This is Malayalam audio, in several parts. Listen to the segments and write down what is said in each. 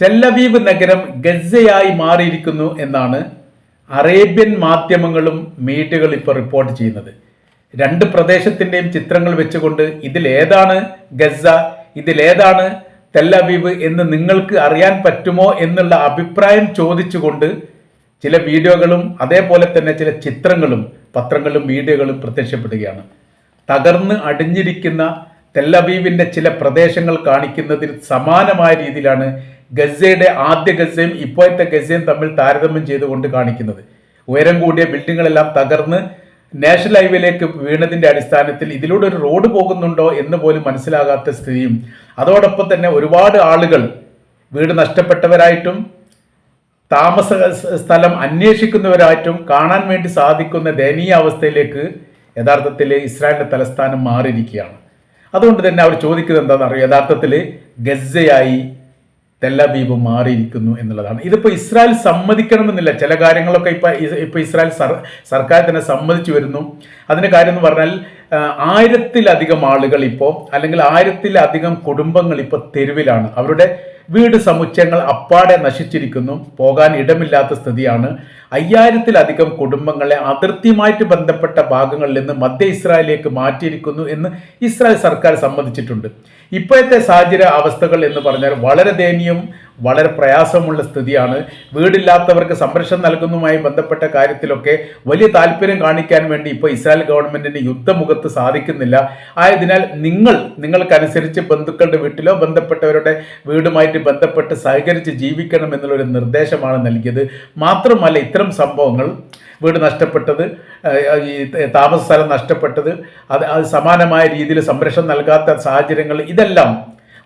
ടെല്ലവീവ് നഗരം ഗസയായി മാറിയിരിക്കുന്നു എന്നാണ് അറേബ്യൻ മാധ്യമങ്ങളും മീഡിയകളും ഇപ്പോൾ റിപ്പോർട്ട് ചെയ്യുന്നത്. രണ്ട് പ്രദേശത്തിന്റെയും ചിത്രങ്ങൾ വെച്ചുകൊണ്ട് ഇതിലേതാണ് ഗസ ഇതിലേതാണ് തെല്ലവീവ് എന്ന് നിങ്ങൾക്ക് അറിയാൻ പറ്റുമോ എന്നുള്ള അഭിപ്രായം ചോദിച്ചുകൊണ്ട് ചില വീഡിയോകളും അതേപോലെ തന്നെ ചില ചിത്രങ്ങളും പത്രങ്ങളും മീഡിയകളും പ്രത്യക്ഷപ്പെടുകയാണ്. തകർന്ന് അടിഞ്ഞിരിക്കുന്ന തെല്ലവീവിന്റെ ചില പ്രദേശങ്ങൾ കാണിക്കുന്നതിൽ സമാനമായ രീതിയിലാണ് ഗസയുടെ ആദ്യ ഗസയും ഇപ്പോഴത്തെ ഗസയും തമ്മിൽ താരതമ്യം ചെയ്തുകൊണ്ട് കാണിക്കുന്നത്. ഉയരം കൂടിയ ബിൽഡിങ്ങുകളെല്ലാം തകർന്ന് നാഷണൽ ഹൈവേയിലേക്ക് വീണതിന്റെ അടിസ്ഥാനത്തിൽ ഇതിലൂടെ ഒരു റോഡ് പോകുന്നുണ്ടോ എന്ന് പോലും മനസ്സിലാകാത്ത സ്ഥിതിയും. അതോടൊപ്പം തന്നെ ഒരുപാട് ആളുകൾ വീട് നഷ്ടപ്പെട്ടവരായിട്ടും താമസ സ്ഥലം അന്വേഷിക്കുന്നവരായിട്ടും കാണാൻ വേണ്ടി സാധിക്കുന്ന ദയനീയ അവസ്ഥയിലേക്ക് യഥാർത്ഥത്തിൽ ഇസ്രായേലിന്റെ തലസ്ഥാനം മാറിയിരിക്കുകയാണ്. അതുകൊണ്ട് തന്നെ അവർ ചോദിക്കുന്നത് എന്താണെന്ന് അറിയാം? യഥാർത്ഥത്തിൽ ഗസയായി തെല്ലബീബ് മാറിയിരിക്കുന്നു എന്നുള്ളതാണ്. ഇതിപ്പോൾ ഇസ്രായേൽ സമ്മതിക്കണമെന്നില്ല. ചില കാര്യങ്ങളൊക്കെ ഇപ്പം ഇപ്പോൾ ഇസ്രായേൽ സർ സർക്കാർ തന്നെ സമ്മതിച്ചു വരുന്നു. അതിന്റെ കാര്യം എന്ന് പറഞ്ഞാൽ ആയിരത്തിലധികം ആളുകൾ ഇപ്പോൾ അല്ലെങ്കിൽ ആയിരത്തിലധികം കുടുംബങ്ങൾ ഇപ്പോൾ തെരുവിലാണ്. അവരുടെ വീട് സമുച്ചയങ്ങൾ അപ്പാടെ നശിച്ചിരിക്കുന്നു. പോകാൻ ഇടമില്ലാത്ത സ്ഥിതിയാണ്. അയ്യായിരത്തിലധികം കുടുംബങ്ങളെ അതിർത്തിയുമായിട്ട് ബന്ധപ്പെട്ട ഭാഗങ്ങളിൽ നിന്ന് മധ്യ ഇസ്രായേലിലേക്ക് മാറ്റിയിരിക്കുന്നു എന്ന് ഇസ്രായേൽ സർക്കാർ സമ്മതിച്ചിട്ടുണ്ട്. ഇപ്പോഴത്തെ സാഹചര്യ അവസ്ഥകൾ എന്ന് പറഞ്ഞാൽ വളരെ ദയനീയം. വളരെ പ്രയാസമുള്ള സ്ഥിതിയാണ്. വീടില്ലാത്തവർക്ക് സംരക്ഷണം നൽകുന്നതുമായി ബന്ധപ്പെട്ട കാര്യത്തിലൊക്കെ വലിയ താല്പര്യം കാണിക്കാൻ വേണ്ടി ഇപ്പോൾ ഇസ്രായേൽ ഗവൺമെന്റിന് യുദ്ധമുഖത്ത് സാധിക്കുന്നില്ല. ആയതിനാൽ നിങ്ങൾ നിങ്ങൾക്കനുസരിച്ച് ബന്ധുക്കളുടെ വീട്ടിലോ ബന്ധപ്പെട്ടവരുടെ വീടുമായിട്ട് ബന്ധപ്പെട്ട് സഹകരിച്ച് ജീവിക്കണം എന്നുള്ളൊരു നിർദ്ദേശമാണ് നൽകിയത്. മാത്രമല്ല ഇത്തരം സംഭവങ്ങൾ വീട് നഷ്ടപ്പെട്ടത് ഈ താമസ സ്ഥലം നഷ്ടപ്പെട്ടത് അത് അത് സമാനമായ രീതിയിൽ സംരക്ഷണം നൽകാത്ത സാഹചര്യങ്ങൾ ഇതെല്ലാം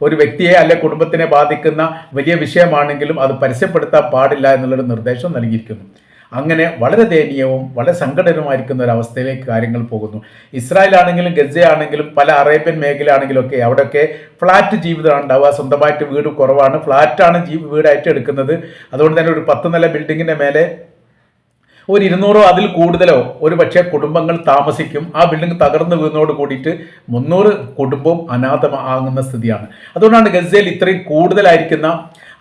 ഒരു വ്യക്തിയെ അല്ലെ കുടുംബത്തിനെ ബാധിക്കുന്ന വലിയ വിഷയമാണെങ്കിലും അത് പരസ്യപ്പെടുത്താൻ പാടില്ല എന്നുള്ളൊരു നിർദ്ദേശം നൽകിയിരിക്കുന്നു. അങ്ങനെ വളരെ ദയനീയവും വളരെ സങ്കടകരമായിരിക്കുന്ന ഒരു അവസ്ഥയിലേക്ക് കാര്യങ്ങൾ പോകുന്നു. ഇസ്രായേൽ ആണെങ്കിലും ഗസ ആണെങ്കിലും പല അറേബ്യൻ മേഖല ആണെങ്കിലും ഒക്കെ അവിടെയൊക്കെ ഫ്ലാറ്റ് ജീവിതമാണ് ഉണ്ടാവുക. സ്വന്തമായിട്ട് വീട് കുറവാണ്. ഫ്ലാറ്റാണ് ജീ വീടായിട്ട് എടുക്കുന്നത്. അതുകൊണ്ട് തന്നെ ഒരു പത്ത് നില ബിൽഡിങ്ങിന്റെ മേലെ ഒരു ഇരുന്നൂറോ അതിൽ കൂടുതലോ ഒരു പക്ഷേ കുടുംബങ്ങൾ താമസിക്കും. ആ ബിൽഡിംഗ് തകർന്നു വീണതോട് കൂടിയിട്ട് മുന്നൂറ് കുടുംബവും അനാഥമാകുന്ന സ്ഥിതിയാണ്. അതുകൊണ്ടാണ് ഗസയിൽ ഇത്രയും കൂടുതലായിരിക്കുന്ന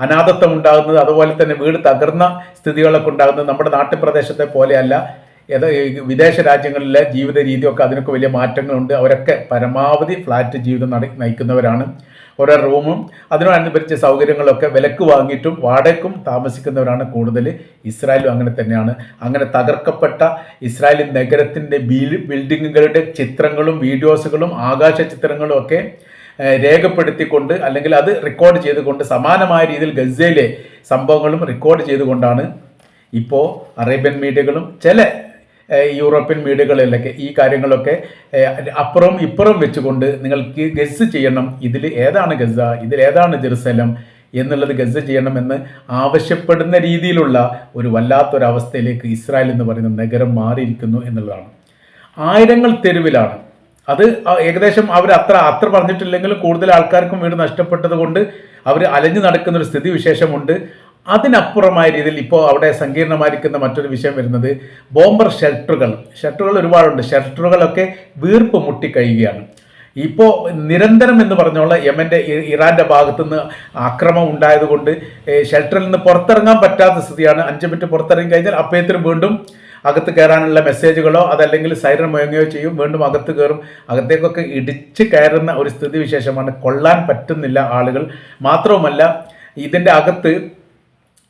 അനാഥത്വം ഉണ്ടാകുന്നത്. അതുപോലെ തന്നെ വീട് തകർന്ന സ്ഥിതികളൊക്കെ ഉണ്ടാകുന്നത് നമ്മുടെ നാട്ടുപ്രദേശത്തെ പോലെയല്ല. ഏത് വിദേശ രാജ്യങ്ങളിലെ ജീവിത രീതിയൊക്കെ അതിനൊക്കെ വലിയ മാറ്റങ്ങളുണ്ട്. അവരൊക്കെ പരമാവധി ഫ്ലാറ്റ് ജീവിതം നട നയിക്കുന്നവരാണ്. ഓരോ റൂമും അതിനോടനുബന്ധിച്ച സൗകര്യങ്ങളൊക്കെ വിലക്ക് വാങ്ങിയിട്ടും വാടകയ്ക്കും താമസിക്കുന്നവരാണ് കൂടുതൽ ഇസ്രായേലും അങ്ങനെ തന്നെയാണ്. അങ്ങനെ തകർക്കപ്പെട്ട ഇസ്രായേലി നഗരത്തിന്റെ ബിൽഡിങ്ങുകളുടെ ചിത്രങ്ങളും വീഡിയോസുകളും ആകാശ ചിത്രങ്ങളും ഒക്കെ രേഖപ്പെടുത്തിക്കൊണ്ട് അല്ലെങ്കിൽ അത് റെക്കോർഡ് ചെയ്തുകൊണ്ട് സമാനമായ രീതിയിൽ ഗസയിലെ സംഭവങ്ങളും റെക്കോർഡ് ചെയ്തുകൊണ്ടാണ് ഇപ്പോൾ അറേബ്യൻ മീഡിയകളും ചില യൂറോപ്യൻ മീഡിയകളിലൊക്കെ ഈ കാര്യങ്ങളൊക്കെ അപ്പുറം ഇപ്പുറം വെച്ചുകൊണ്ട് നിങ്ങൾക്ക് ഗസ് ചെയ്യണം ഇതിൽ ഏതാണ് ഗസ ഇതിൽ ഏതാണ് ജെറുസലം എന്നുള്ളത് ഗസ ചെയ്യണമെന്ന് ആവശ്യപ്പെടുന്ന രീതിയിലുള്ള ഒരു വല്ലാത്തൊരവസ്ഥയിലേക്ക് ഇസ്രായേൽ എന്ന് പറയുന്ന നഗരം മാറിയിരിക്കുന്നു എന്നുള്ളതാണ്. ആയിരങ്ങൾ തെരുവിലാണ്. അത് ഏകദേശം അവർ അത്ര അത്ര പറഞ്ഞിട്ടില്ലെങ്കിലും കൂടുതൽ ആൾക്കാർക്കും വീട് നഷ്ടപ്പെട്ടത് കൊണ്ട് അവർ അലഞ്ഞു നടക്കുന്ന ഒരു സ്ഥിതി വിശേഷമുണ്ട് അതിനപ്പുറമായ രീതിയിൽ ഇപ്പോൾ അവിടെ സങ്കീർണമായിരിക്കുന്ന മറ്റൊരു വിഷയം വരുന്നത് ബോംബർ ഷെൽട്ടറുകൾ. ഷെൽട്ടറുകൾ ഒരുപാടുണ്ട്. ഷെൽട്ടറുകളൊക്കെ വീർപ്പ് മുട്ടിക്കഴിയുകയാണ്. ഇപ്പോൾ നിരന്തരം എന്ന് പറഞ്ഞോളെ യമന്റെ ഇറാന്റെ ഭാഗത്തുനിന്ന് ആക്രമം ഉണ്ടായതുകൊണ്ട് ഷെൽട്ടറിൽ നിന്ന് പുറത്തിറങ്ങാൻ പറ്റാത്ത സ്ഥിതിയാണ്. അഞ്ച് മിനിറ്റ് പുറത്തിറങ്ങി കഴിഞ്ഞാൽ അപ്പോഴത്തേനും വീണ്ടും അകത്ത് കയറാനുള്ള മെസ്സേജുകളോ അതല്ലെങ്കിൽ സൈറൻ മുഴങ്ങുകയോ ചെയ്യും. വീണ്ടും അകത്ത് കയറും. അകത്തേക്കൊക്കെ ഇടിച്ച് കയറുന്ന ഒരു സ്ഥിതി വിശേഷമാണ് കൊള്ളാൻ പറ്റുന്നില്ല ആളുകൾ. മാത്രവുമല്ല ഇതിന്റെ അകത്ത്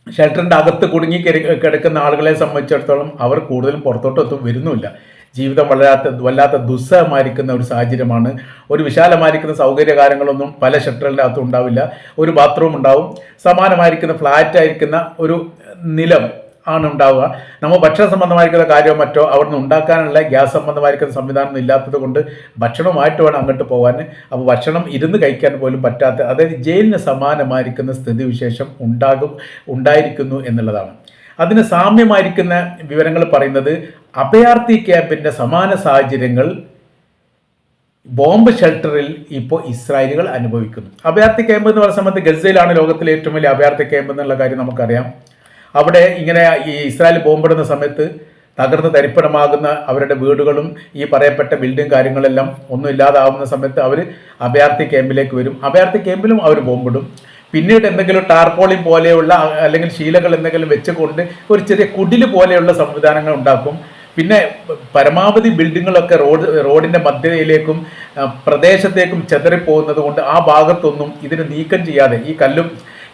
ഷെൽട്ടറിന്റെ അകത്ത് കുടുങ്ങി കിടക്കുന്ന ആളുകളെ സംബന്ധിച്ചിടത്തോളം അവർ കൂടുതലും പുറത്തോട്ടൊന്നും വരുന്നുമില്ല. ജീവിതം വല്ലാത്ത വല്ലാത്ത ദുസ്സഹമായിരിക്കുന്ന ഒരു സാഹചര്യമാണ്. ഒരു വിശാലമായിരിക്കുന്ന സൗകര്യ കാര്യങ്ങളൊന്നും പല ഷെൽട്ടറിന്റെ അകത്തും ഉണ്ടാവില്ല. ഒരു ബാത്റൂം ഉണ്ടാവും. സമാനമായിരിക്കുന്ന ഫ്ലാറ്റായിരിക്കുന്ന ഒരു നിലം ആണ് ഉണ്ടാവുക. നമ്മൾ ഭക്ഷണ സംബന്ധമായിരിക്കുന്ന കാര്യമോ മറ്റോ അവിടുന്ന് ഉണ്ടാക്കാനുള്ള ഗ്യാസ് സംബന്ധമായിരിക്കുന്ന സംവിധാനം ഇല്ലാത്തത് കൊണ്ട് ഭക്ഷണമായിട്ട് വേണം അങ്ങോട്ട് പോകാൻ. അപ്പോൾ ഭക്ഷണം ഇരുന്ന് കഴിക്കാൻ പോലും പറ്റാത്ത അതായത് ജയിലിന് സമാനമായിരിക്കുന്ന സ്ഥിതിവിശേഷം ഉണ്ടാകും ഉണ്ടായിരിക്കുന്നു എന്നുള്ളതാണ്. അതിന് സാമ്യമായിരിക്കുന്ന വിവരങ്ങൾ പറയുന്നത് അഭയാർത്ഥി ക്യാമ്പിന്റെ സമാന സാഹചര്യങ്ങൾ ബോംബ് ഷെൽട്ടറിൽ ഇപ്പോൾ ഇസ്രായേലുകൾ അനുഭവിക്കുന്നു. അഭയാർത്ഥി ക്യാമ്പ് എന്ന് പറയുന്ന സമയത്ത് ഗസയിലാണ് ലോകത്തിലെ ഏറ്റവും വലിയ അഭയാർത്ഥി ക്യാമ്പ് എന്നുള്ള കാര്യം നമുക്കറിയാം. അവിടെ ഇങ്ങനെ ഈ ഇസ്രായേൽ ബോംബിടുന്ന സമയത്ത് തകർന്ന് തരിപ്പണമാകുന്ന അവരുടെ വീടുകളും ഈ പറയപ്പെട്ട ബിൽഡിംഗ് കാര്യങ്ങളെല്ലാം ഒന്നും ഇല്ലാതാവുന്ന സമയത്ത് അവർ അഭയാർത്ഥി ക്യാമ്പിലേക്ക് വരും. അഭയാർത്ഥി ക്യാമ്പിലും അവർ ബോംബിടും. പിന്നീട് എന്തെങ്കിലും ടാർപോളിൻ പോലെയുള്ള അല്ലെങ്കിൽ ശീലകൾ എന്തെങ്കിലും വെച്ചുകൊണ്ട് ഒരു ചെറിയ കുടിൽ പോലെയുള്ള സംവിധാനങ്ങൾ ഉണ്ടാക്കും. പിന്നെ പരമാവധി ബിൽഡിങ്ങുകളൊക്കെ റോഡ് റോഡിന്റെ മധ്യയിലേക്കും പ്രദേശത്തേക്കും ചെതറിപ്പോകുന്നത് കൊണ്ട് ആ ഭാഗത്തൊന്നും ഇതിന് നീക്കം ചെയ്യാതെ ഈ കല്ലും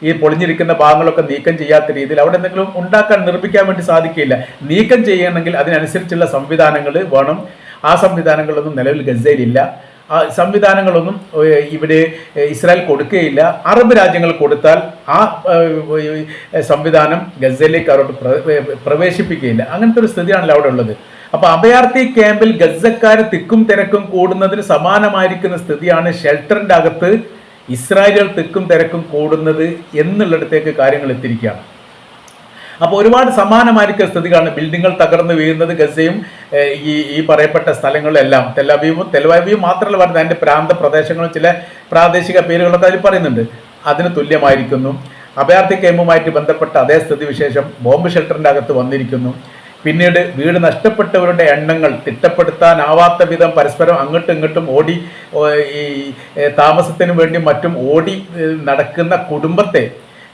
ഈ പൊളിഞ്ഞിരിക്കുന്ന ഭാഗങ്ങളൊക്കെ നീക്കം ചെയ്യാത്ത രീതിയിൽ അവിടെ എന്തെങ്കിലും ഉണ്ടാക്കാൻ നിർമ്മിക്കാൻ വേണ്ടി സാധിക്കില്ല. നീക്കം ചെയ്യണമെങ്കിൽ അതിനനുസരിച്ചുള്ള സംവിധാനങ്ങൾ വേണം. ആ സംവിധാനങ്ങളൊന്നും നിലവിൽ ഗസയിലില്ല. ആ സംവിധാനങ്ങളൊന്നും ഇവിടെ ഇസ്രായേൽ കൊടുക്കുകയില്ല അറബ് രാജ്യങ്ങൾ കൊടുത്താൽ ആ സംവിധാനം ഗസയിലേക്ക് അവരോട് പ്രവേശിപ്പിക്കുകയില്ല അങ്ങനത്തെ ഒരു സ്ഥിതിയാണല്ലോ അവിടെ ഉള്ളത്. അപ്പൊ അഭയാർത്ഥി ക്യാമ്പിൽ ഗസക്കാർ തിക്കും തിരക്കും കൂടുന്നതിന് സമാനമായിരിക്കുന്ന സ്ഥിതിയാണ് ഷെൽട്ടറിന്റെ അകത്ത് ഇസ്രായേലുകൾ തെക്കും തിരക്കും കൂടുന്നത് എന്നുള്ളിടത്തേക്ക് കാര്യങ്ങൾ എത്തിയിരിക്കുകയാണ്. അപ്പോൾ ഒരുപാട് സമാനമായിരിക്കുന്ന സ്ഥിതികളാണ് ബിൽഡിങ്ങുകൾ തകർന്നു വീഴുന്നത് ഗസയും ഈ ഈ പറയപ്പെട്ട സ്ഥലങ്ങളിലെല്ലാം. തെലവീവും തെലവീവും മാത്രമല്ല പറയുന്നത് അതിന്റെ പ്രാന്ത പ്രദേശങ്ങളും ചില പ്രാദേശിക പേരുകളൊക്കെ അതിൽ പറയുന്നുണ്ട്. അതിന് തുല്യമായിരിക്കുന്നു. അഭയാർത്ഥി ക്യാമ്പുമായിട്ട് ബന്ധപ്പെട്ട അതേ സ്ഥിതി വിശേഷം ബോംബ് ഷെൽട്ടറിന്റെ അകത്ത് വന്നിരിക്കുന്നു. പിന്നീട് വീട് നഷ്ടപ്പെട്ടവരുടെ എണ്ണങ്ങൾ തിട്ടപ്പെടുത്താനാവാത്ത വിധം പരസ്പരം അങ്ങോട്ടും ഇങ്ങോട്ടും ഓടി ഈ താമസത്തിനു വേണ്ടി മറ്റും ഓടി നടക്കുന്ന കുടുംബത്തെ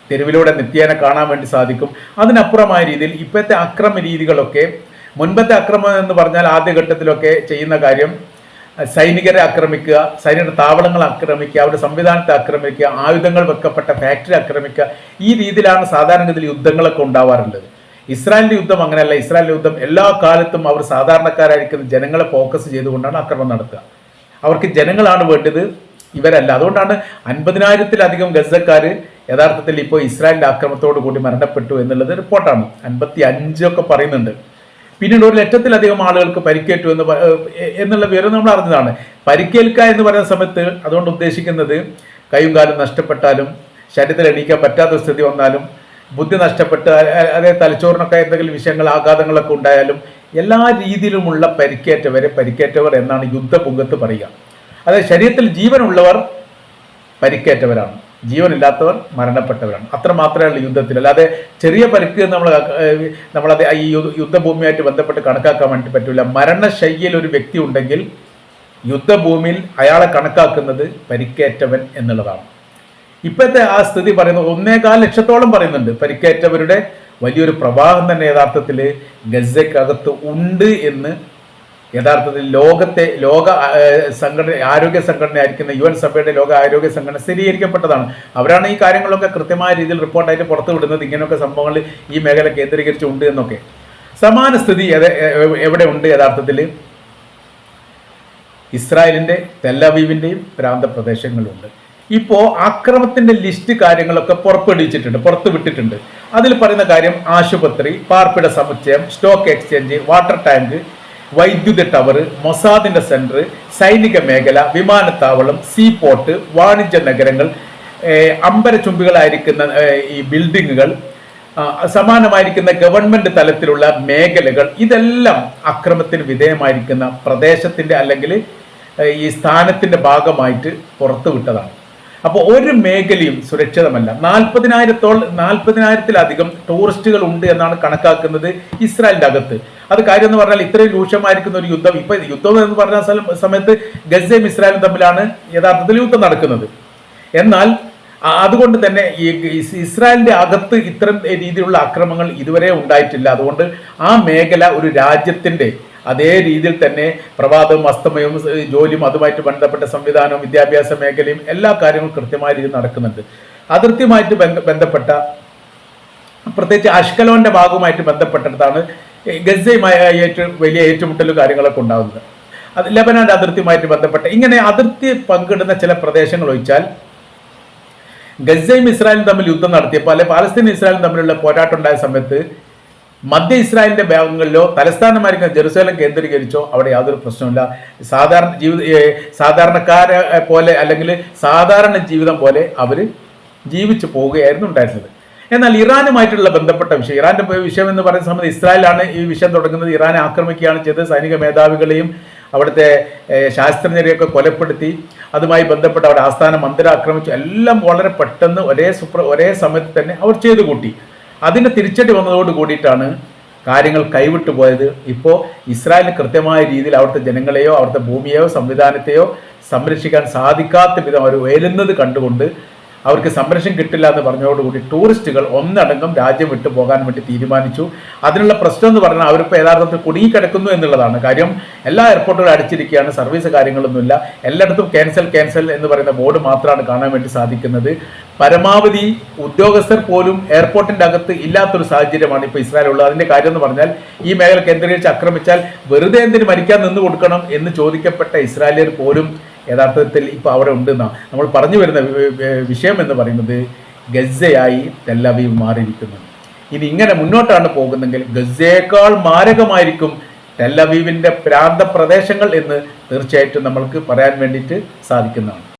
തെരുവിലൂടെ നിത്യേന കാണാൻ വേണ്ടി സാധിക്കും. അതിനപ്പുറമായ രീതിയിൽ ഇപ്പോഴത്തെ അക്രമ രീതികളൊക്കെ മുൻപത്തെ അക്രമം എന്ന് പറഞ്ഞാൽ ആദ്യഘട്ടത്തിലൊക്കെ ചെയ്യുന്ന കാര്യം സൈനികരെ ആക്രമിക്കുക സൈനിക താവളങ്ങൾ ആക്രമിക്കുക അവരുടെ സംവിധാനത്തെ ആക്രമിക്കുക ആയുധങ്ങൾ വെക്കപ്പെട്ട ഫാക്ടറി ആക്രമിക്കുക ഈ രീതിയിലാണ് സാധാരണഗതിയിൽ യുദ്ധങ്ങളൊക്കെ ഉണ്ടാവാറുള്ളത്. ഇസ്രായേലിന്റെ യുദ്ധം അങ്ങനെയല്ല. ഇസ്രായേലിന്റെ യുദ്ധം എല്ലാ കാലത്തും അവർ സാധാരണക്കാരായിരിക്കുന്ന ജനങ്ങളെ ഫോക്കസ് ചെയ്തുകൊണ്ടാണ് ആക്രമണം നടത്തുക. അവർക്ക് ജനങ്ങളാണ് വേണ്ടത് ഇവരല്ല. അതുകൊണ്ടാണ് അൻപതിനായിരത്തിലധികം ഗസക്കാർ യഥാർത്ഥത്തിൽ ഇപ്പോൾ ഇസ്രായേലിന്റെ ആക്രമണത്തോടു കൂടി മരണപ്പെട്ടു എന്നുള്ളത് റിപ്പോർട്ടാണ്. അൻപത്തി അഞ്ചൊക്കെ പറയുന്നുണ്ട്. പിന്നീട് ഒരു ലക്ഷത്തിലധികം ആളുകൾക്ക് പരിക്കേറ്റു എന്ന് എന്നുള്ള വിവരം നമ്മൾ അറിഞ്ഞതാണ്. പരിക്കേൽക്കുക എന്ന് പറയുന്ന സമയത്ത് അതുകൊണ്ട് ഉദ്ദേശിക്കുന്നത് കൈയും കാലും നഷ്ടപ്പെട്ടാലും ശരീരത്തിൽ എണീക്കാൻ പറ്റാത്ത സ്ഥിതി വന്നാലും ബുദ്ധി നഷ്ടപ്പെട്ട് അ- അ- അതായത് തലച്ചോറിനൊക്കെ എന്തെങ്കിലും വിഷയങ്ങൾ ആഘാതങ്ങളൊക്കെ ഉണ്ടായാലും എല്ലാ രീതിയിലുമുള്ള പരിക്കേറ്റവരെ പരിക്കേറ്റവർ എന്നാണ് യുദ്ധപുങ്കത്ത് പറയുക. അതായത് ശരീരത്തിൽ ജീവനുള്ളവർ പരിക്കേറ്റവരാണ്. ജീവനില്ലാത്തവർ മരണപ്പെട്ടവരാണ്. അത്ര മാത്രമേ ഉള്ളൂ യുദ്ധത്തിൽ. അല്ലാതെ ചെറിയ പരിക്ക് നമ്മൾ നമ്മളത് ഈ യുദ്ധഭൂമിയായിട്ട് ബന്ധപ്പെട്ട് കണക്കാക്കാൻ വേണ്ടി പറ്റില്ല മരണശൈലിയിൽ ഒരു വ്യക്തി ഉണ്ടെങ്കിൽ യുദ്ധഭൂമിയിൽ അയാളെ കണക്കാക്കുന്നത് പരിക്കേറ്റവൻ എന്നുള്ളതാണ്. ഇപ്പോഴത്തെ ആ സ്ഥിതി പറയുന്നത് ഒന്നേകാൽ ലക്ഷത്തോളം പറയുന്നുണ്ട്. പരിക്കേറ്റവരുടെ വലിയൊരു പ്രവാഹം തന്നെ യഥാർത്ഥത്തിൽ ഗസയ്ക്കകത്ത് ഉണ്ട് എന്ന് യഥാർത്ഥത്തിൽ ലോകത്തെ ലോക സംഘടന ആരോഗ്യ സംഘടനയായിരിക്കുന്ന യു എൻ സഭയുടെ ലോക ആരോഗ്യ സംഘടന സ്ഥിരീകരിക്കപ്പെട്ടതാണ്. അവരാണ് ഈ കാര്യങ്ങളൊക്കെ കൃത്യമായ രീതിയിൽ റിപ്പോർട്ടായിട്ട് പുറത്തു വിടുന്നത്. ഇങ്ങനെയൊക്കെ സംഭവങ്ങൾ ഈ മേഖല കേന്ദ്രീകരിച്ചുണ്ട് എന്നൊക്കെ. സമാന സ്ഥിതി എവിടെ ഉണ്ട് യഥാർത്ഥത്തിൽ? ഇസ്രായേലിന്റെ പ്രാന്ത പ്രാന്തപ്രദേശങ്ങളുണ്ട് ഇപ്പോൾ അക്രമത്തിന്റെ ലിസ്റ്റ് കാര്യങ്ങളൊക്കെ പുറപ്പെടുവിച്ചിട്ടുണ്ട് പുറത്തു വിട്ടിട്ടുണ്ട്. അതിൽ പറയുന്ന കാര്യം ആശുപത്രി പാർപ്പിട സമുച്ചയം സ്റ്റോക്ക് എക്സ്ചേഞ്ച് വാട്ടർ ടാങ്ക് വൈദ്യുതി ടവർ മൊസാദിന്റെ സെന്റർ സൈനിക മേഖല വിമാനത്താവളം സീ പോർട്ട് വാണിജ്യ നഗരങ്ങൾ അമ്പരചുംബികളായിരിക്കുന്ന ഈ ബിൽഡിങ്ങുകൾ സമാനമായിരിക്കുന്ന ഗവൺമെന്റ് തലത്തിലുള്ള മേഖലകൾ ഇതെല്ലാം അക്രമത്തിന് വിധേയമായിരിക്കുന്ന പ്രദേശത്തിന്റെ അല്ലെങ്കിൽ ഈ സ്ഥാനത്തിന്റെ ഭാഗമായിട്ട് പുറത്തുവിട്ടതാണ്. അപ്പോൾ ഒരു മേഖലയും സുരക്ഷിതമല്ല. നാൽപ്പതിനായിരത്തോളം നാൽപ്പതിനായിരത്തിലധികം ടൂറിസ്റ്റുകൾ ഉണ്ട് എന്നാണ് കണക്കാക്കുന്നത് ഇസ്രായേലിന്റെ അകത്ത്. അത് കാര്യം എന്ന് പറഞ്ഞാൽ ഇത്രയും രൂക്ഷമായിരിക്കുന്ന ഒരു യുദ്ധം ഇപ്പൊ യുദ്ധം എന്ന് പറഞ്ഞ സമയത്ത് ഗസയും ഇസ്രായേലും തമ്മിലാണ് യഥാർത്ഥത്തിൽ യുദ്ധം നടക്കുന്നത്. എന്നാൽ അതുകൊണ്ട് തന്നെ ഈ അകത്ത് ഇത്തരം രീതിയിലുള്ള അക്രമങ്ങൾ ഇതുവരെ ഉണ്ടായിട്ടില്ല. അതുകൊണ്ട് ആ മേഖല ഒരു രാജ്യത്തിന്റെ അതേ രീതിയിൽ തന്നെ പ്രഭാതവും അസ്തമയവും ജോലിയും അതുമായിട്ട് ബന്ധപ്പെട്ട സംവിധാനവും വിദ്യാഭ്യാസ മേഖലയും എല്ലാ കാര്യങ്ങളും കൃത്യമായ രീതിയിൽ നടക്കുന്നുണ്ട്. അതിർത്തിയുമായിട്ട് ബന്ധ ബന്ധപ്പെട്ട പ്രത്യേകിച്ച് അഷ്കലോന്റെ ഭാഗവുമായിട്ട് ബന്ധപ്പെട്ടിടത്താണ് ഗസയുമായ ഗസയുമായി ഏറ്റവും വലിയ ഏറ്റുമുട്ടലും കാര്യങ്ങളൊക്കെ ഉണ്ടാകുന്നത് അത് ലബനാന്റെ അതിർത്തിയുമായിട്ട് ബന്ധപ്പെട്ട ഇങ്ങനെ അതിർത്തി പങ്കിടുന്ന ചില പ്രദേശങ്ങൾ ഒഴിച്ചാൽ ഗസയും ഇസ്രായേലും തമ്മിൽ യുദ്ധം നടത്തിയപ്പോൾ അല്ലെ പാലസ്തീനും ഇസ്രായേലും തമ്മിലുള്ള പോരാട്ടം ഉണ്ടായ സമയത്ത് മധ്യ ഇസ്രായേലിന്റെ ഭാഗങ്ങളിലോ തലസ്ഥാനമായിരിക്കുന്ന ജെറുസലേം കേന്ദ്രീകരിച്ചോ അവിടെ യാതൊരു പ്രശ്നമില്ല സാധാരണ ജീവിത സാധാരണക്കാരെ പോലെ അല്ലെങ്കിൽ സാധാരണ ജീവിതം പോലെ അവർ ജീവിച്ചു പോവുകയായിരുന്നു ഉണ്ടായിരുന്നത്. എന്നാൽ ഇറാനുമായിട്ടുള്ള ബന്ധപ്പെട്ട വിഷയം ഇറാന്റെ വിഷയം എന്ന് പറയുന്ന സമയത്ത് ഇസ്രായേലാണ് ഈ വിഷയം തുടങ്ങുന്നത്. ഇറാനെ ആക്രമിക്കുകയാണ് ചെയ്തത്. സൈനിക മേധാവികളെയും അവിടുത്തെ ശാസ്ത്രജ്ഞരെയൊക്കെ കൊലപ്പെടുത്തി. അതുമായി ബന്ധപ്പെട്ട് അവിടെ ആസ്ഥാന മന്ദിരം ആക്രമിച്ചു. എല്ലാം വളരെ പെട്ടെന്ന് ഒരേ സുപ്ര ഒരേ സമയത്ത് തന്നെ അവർ ചെയ്തു കൂട്ടി അതിന് തിരിച്ചടി വന്നതോട് കൂടിയിട്ടാണ് കാര്യങ്ങൾ കൈവിട്ടു പോയത്. ഇപ്പോൾ ഇസ്രായേലിന് കൃത്യമായ രീതിയിൽ അവിടുത്തെ ജനങ്ങളെയോ അവിടുത്തെ ഭൂമിയെയോ സംവിധാനത്തെയോ സംരക്ഷിക്കാൻ സാധിക്കാത്ത വിധം അവർ ഉയരുന്നത് കണ്ടുകൊണ്ട് അവർക്ക് സംരക്ഷണം കിട്ടില്ല എന്ന് പറഞ്ഞതോടുകൂടി ടൂറിസ്റ്റുകൾ ഒന്നടങ്കം രാജ്യം വിട്ടു പോകാൻ വേണ്ടി തീരുമാനിച്ചു. അതിനുള്ള പ്രശ്നം എന്ന് പറഞ്ഞാൽ അവരിപ്പോൾ യഥാർത്ഥത്തിൽ കുടുങ്ങിക്കിടക്കുന്നു എന്നുള്ളതാണ്. കാര്യം എല്ലാ എയർപോർട്ടുകളും അടിച്ചിരിക്കുകയാണ് സർവീസ് കാര്യങ്ങളൊന്നുമില്ല. എല്ലായിടത്തും ക്യാൻസൽ ക്യാൻസൽ എന്ന് പറയുന്ന ബോർഡ് മാത്രമാണ് കാണാൻ വേണ്ടി സാധിക്കുന്നത്. പരമാവധി ഉദ്യോഗസ്ഥർ പോലും എയർപോർട്ടിന്റെ അകത്ത് ഇല്ലാത്തൊരു സാഹചര്യമാണ് ഇപ്പോൾ ഇസ്രായേൽ ഉള്ളത് അതിന്റെ കാര്യം എന്ന് പറഞ്ഞാൽ ഈ മേഖല കേന്ദ്രീകരിച്ച് ആക്രമിച്ചാൽ വെറുതെ എന്തിന് മരിക്കാൻ നിന്ന് കൊടുക്കണം എന്ന് ചോദിക്കപ്പെട്ട ഇസ്രായേലിയർ പോലും യഥാർത്ഥത്തിൽ ഇപ്പോൾ അവിടെ ഉണ്ടെന്നാണ് നമ്മൾ പറഞ്ഞു വരുന്ന വിഷയം എന്ന് പറയുന്നത് ഗസയായി ടെല്ലവീവ് മാറിയിരിക്കുന്നു. ഇനി ഇങ്ങനെ മുന്നോട്ടാണ് പോകുന്നെങ്കിൽ ഗസയേക്കാൾ മാരകമായിരിക്കും ടെല്ലവീവിന്റെ പ്രാന്ത പ്രദേശങ്ങൾ എന്ന് തീർച്ചയായിട്ടും നമ്മൾക്ക് പറയാൻ വേണ്ടിയിട്ട് സാധിക്കുന്നതാണ്.